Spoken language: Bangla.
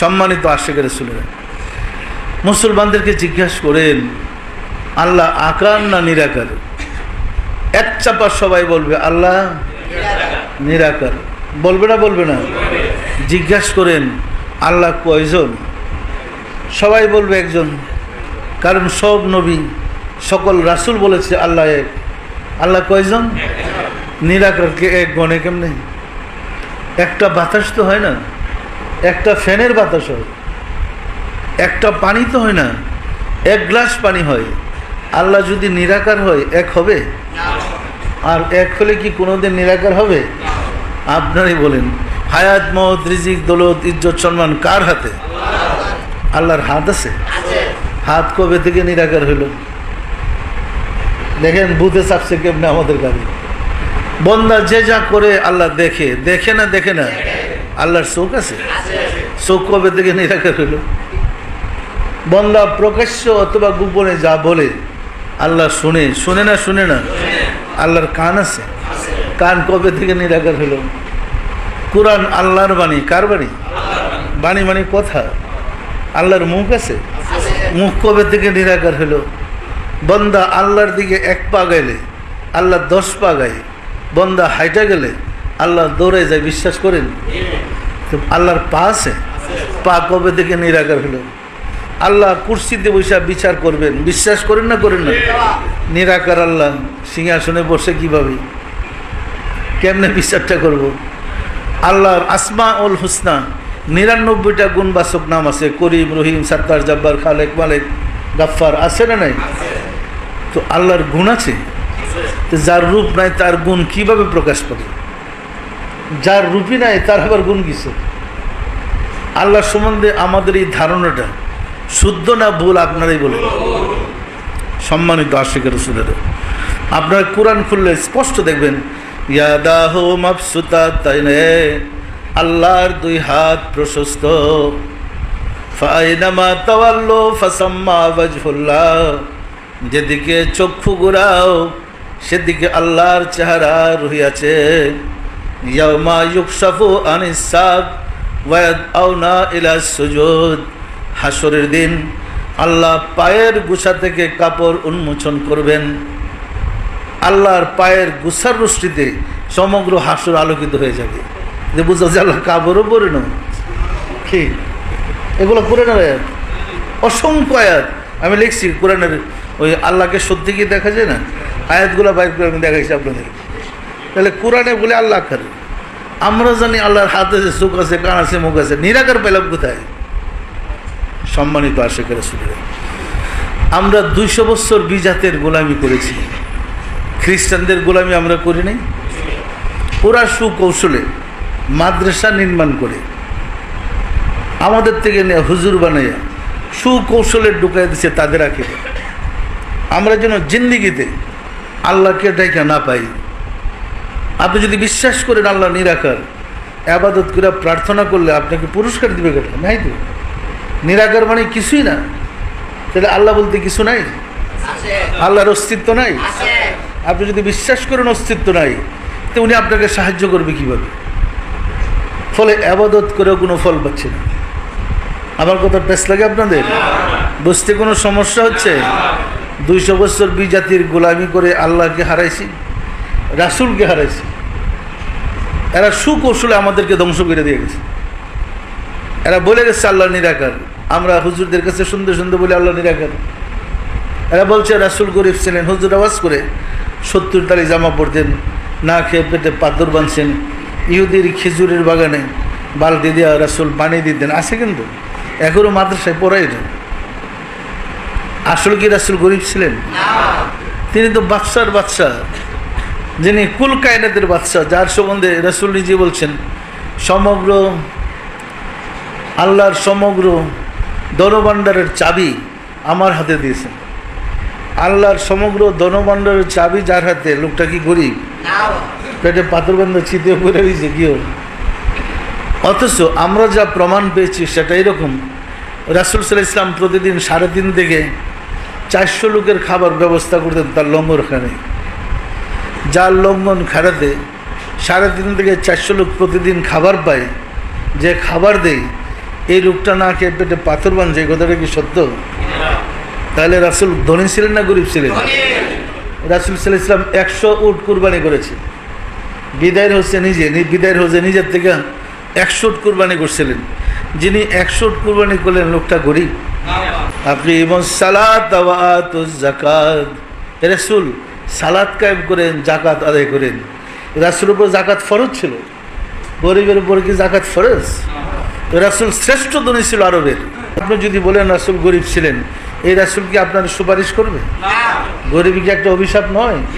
সম্মানিত আশেখের রসুলেরা। মুসলমানদেরকে জিজ্ঞাসা করেন, আল্লাহ আকার না নিরাকার? এক চাপা সবাই বলবে, আল্লাহ নিরাকার। বলবে না বলবে না। জিজ্ঞাসা করেন, আল্লাহ কয়জন? সবাই বলবে একজন। কারণ সব নবী, সকল রাসূল বলেছে, আল্লাহ এক। আল্লাহ কয়জন? নিরাকারকে এক গণে কেমনে? একটা বাতাস তো হয় না? একটা ফ্যানের বাতাস হয়, একটা পানি তো হয় না, এক গ্লাস পানি হয়। আল্লাহ যদি নিরাকার হয়, এক হবে? আর এক হলে কি কোনোদিন নিরাকার হবে? আপনারই বলেন, হায়াত মত রিজিক, দৌলত, ইজ্জত, সম্মান কার হাতে? আল্লাহর হাত আছে? হাত কবে থেকে নিরাকার হইল? দেখেন বুথে চাপছে কেমনে আমাদের গাড়ি। বন্দা যে যা করে আল্লাহ দেখে দেখে না দেখে না। আল্লাহর চোখ আছে? চোখ কবে থেকে নিরাকার হইল বন্দা প্রকাশ্য অথবা গোপনে যা বলে, আল্লাহ শুনে শুনে না শুনে না, আল্লাহর কান আছে? কান কবে থেকে নিরাকার হইল কোরআন আল্লাহর বাণী, কার বাণী? বাণী মানে কথা। আল্লাহর মুখ আছে? মুখ কবে থেকে নিরাকার হলো? বন্দা আল্লাহর দিকে এক পা গেলে আল্লাহ দশ পা গায়। বন্দা হাইটা গেলে, আল্লাহ দৌড়ে যায়, বিশ্বাস করেন? তো আল্লাহর পা আছে পা কবে থেকে নিরাকার হলো? আল্লাহ কুর্সিতে বসে বিচার করবেন। বিশ্বাস করেন না করেন না? নিরাকার আল্লাহ। সিংহাসনে বসে কীভাবে? কেমনে বিচারটা করব? আল্লাহর আসমা উল হুসনা। নিরানব্বইটা গুণবাচক নাম আছে। করিম, রহিম, সাত্তার, জব্বার, খালেক, মালেক গাফার আছে না নাই? তো আল্লাহর গুণ আছে? যার রূপ নাই, তার গুণ কীভাবে প্রকাশ পাবে? যার রূপই নাই, তার আবার গুণ কিসে আল্লাহ সম্বন্ধে আমাদের এই ধারণাটা শুদ্ধ না ভুল আপনারাই বলেন সম্মানিত আশিকের রসুলের। আপনার কোরআন খুললে স্পষ্ট দেখবেন তাই আল্লাহর দুই হাত প্রশস্ত। ফাইনামা যেদিকে চক্ষু ঘুরাও, সেদিকে আল্লাহর চেহারা রহিয়াছে। ওয়াদ হাসরের দিন আল্লাহ পায়ের গুছা থেকে কাপড় উন্মোচন করবেন। আল্লাহর পায়ের গুসার রুষ্টিতে সমগ্র হাসর আলোকিত হয়ে যাবে। যে বুঝো যে আল্লাহ কাপড়ও পরে কি? এগুলো করে না আয়াত। অসংখ্য আয়াত। আমি লিখছি কোরআনের ওই আল্লাহকে সত্যি কি দেখা যায় না? আয়াতগুলো বাইর করে আমি দেখাইছি আপনাদের তাহলে কোরআনে বলে আল্লাহ করে। আমরা জানি আল্লাহর হাতে আছে চোখ আছে, কান আছে, মুখ আছে, নিরাকার পেলাম কোথায়? সম্মানিত আশেখের সুবিধা আমরা দুইশো বছর বিজাতের গোলামি করেছি। খ্রিস্টানদের গোলামি আমরা করি নাই? ওরা সুকৌশলে মাদ্রাসা নির্মাণ করে। আমাদের থেকে নিয়ে হুজুর বানাইয়া সুকৌশলে ঢুকাই দিচ্ছে তাদের আঁকে আমরা যেন জিন্দিগিতে আল্লাহকে ডাইকা না পাই। আপনি যদি বিশ্বাস করেন আল্লাহ নিরাকার, আবাদত করে প্রার্থনা করলে আপনাকে পুরস্কার দিবে কেটে নাই তো? নিরাকার মানে কিছুই না। তাহলে আল্লাহ বলতে কিছু নাই? আল্লাহর অস্তিত্ব নাই? আপনি যদি বিশ্বাস করেন অস্তিত্ব নাই, তো উনি আপনাকে সাহায্য করবে কীভাবে? ফলে আবাদত করেও কোনো ফল পাচ্ছে না। আমার কথা পেস লাগে আপনাদের? বুঝতে কোনো সমস্যা হচ্ছে? দুইশো বছর বিজাতির গোলামি করে আল্লাহকে হারাইছি? রাসুলকে হারাইছি। এরা সুকৌশলে আমাদেরকে ধ্বংস করে দিয়ে গেছে। এরা বলে গেছে আল্লাহ নিরাকার। আমরা হুজুরদের কাছে সুন্দর সুন্দর বলে আল্লাহ নিরাকার। এরা বলছে রাসুল গরিব ছিলেন। হুজুর আওয়াজ করে সত্তর তালি জামা পরতেন না খেয়ে পেটে পাথর বাঁধছেন ইহুদির খেজুরের বাগানে বালতি দেওয়া রাসুল পানি দিতেন। আছে কিন্তু এখনও মাদ্রাসায় পড়াই না। আসল কি রাসুল গরিব ছিলেন? তিনি তো বাদশার বাদশা যিনি কুল কায়নাতের বাদশা যার সম্বন্ধে রাসুল নিজে বলছেন, সমগ্র আল্লাহর সমগ্র দনভাণ্ডারের চাবি আমার হাতে দিয়েছেন। আল্লাহর সমগ্র দনভাণ্ডারের চাবি যার হাতে? লোকটা কি গরিব? পেটে পাথর বন্ধ চিতে করে দিয়েছে কেউ অথচ আমরা যা প্রমাণ পেয়েছি সেটা এরকম। রাসুল সাল ইসলাম প্রতিদিন সাড়ে তিন থেকে চারশো লোকের খাবার ব্যবস্থা করতেন তার লঙ্গরখানে যার লঙ্ঘন খাড়াতে সাড়ে তিন থেকে চারশো লোক প্রতিদিন খাবার পায় যে খাবার দেয় এই লোকটা না খেয়ে পেটে পাথর বানছে এই কথাটা কি সত্য? তাহলে রাসুল ধনী ছিলেন না গরিব ছিলেন? রাসুল সাল্লাহ ইসলাম একশো উট কুরবানি করেছে। বিদায়ের হচ্ছে নিজে বিদায়ের হচ্ছে নিজের থেকে একশো উট কুরবানি করছিলেন। যিনি একশো উট কুরবানি করলেন লোকটা গরিব। আপনি এবং সালাত জাকাত রাসুল সালাত কায়েম করেন জাকাত আদায় করেন। রাসুল উপর জাকাত ফরজ ছিল। গরিবের উপর কি জাকাত ফরজ? রাসুল শ্রেষ্ঠ ধনী ছিল আরবের। আপনি যদি বলেন রাসুল গরিব ছিলেন এই রাসুল কি আপনার সুপারিশ করবে? গরিব কি একটা অভিশাপ নয়?